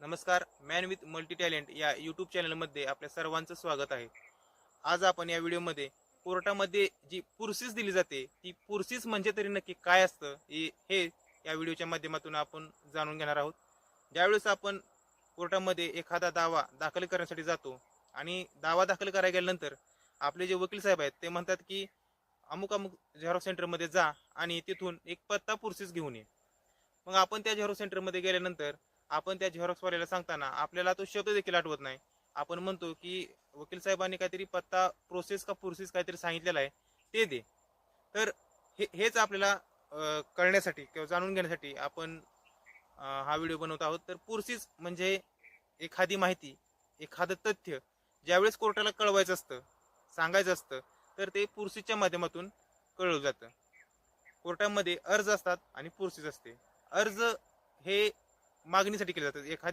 नमस्कार man with multi talent या YouTube चॅनलमध्ये आपल्या सर्वांचं स्वागत आहे. आज आपण या व्हिडिओमध्ये कोर्टामध्ये जी पुरसीस दिली जाते ती पुरसीस म्हणजे तरी नक्की काय असतं हे या व्हिडिओच्या माध्यमातून आपण जाणून घेणार आहोत. ज्यावेळेस आपण कोर्टामध्ये एखादा दावा दाखल करण्यासाठी जातो आणि दावा दाखल करायला गेल्यानंतर आपले जे वकील साहेब आहेत ते म्हणतात की अमुक अमुक झेरॉक्स सेंटरमध्ये जा आणि तिथून एक पत्ता पुरसीस घेऊन ये. मग आपण त्या झेरॉक्स सेंटरमध्ये गेल्यानंतर आपण त्या झेरॉक्सवाल्याला सांगताना आपल्याला तो शब्द देखील आठवत नाही. आपण म्हणतो की वकील साहेबांनी काहीतरी पत्ता प्रोसेस का प्रोसेस काहीतरी सांगितलेला आहे ते दे. तर हे हेच आपल्याला कळण्यासाठी किंवा जाणून घेण्यासाठी आपण हा व्हिडिओ बनवत आहोत. तर पुरसीस म्हणजे एखादी माहिती एखादं तथ्य ज्यावेळेस कोर्टाला कळवायचं असतं सांगायचं असतं तर ते पुरसीच्या माध्यमातून कळवलं जातं. कोर्टामध्ये अर्ज असतात आणि पुरसीस असते. अर्ज हे मागणीसाठी केले जातात. एखादी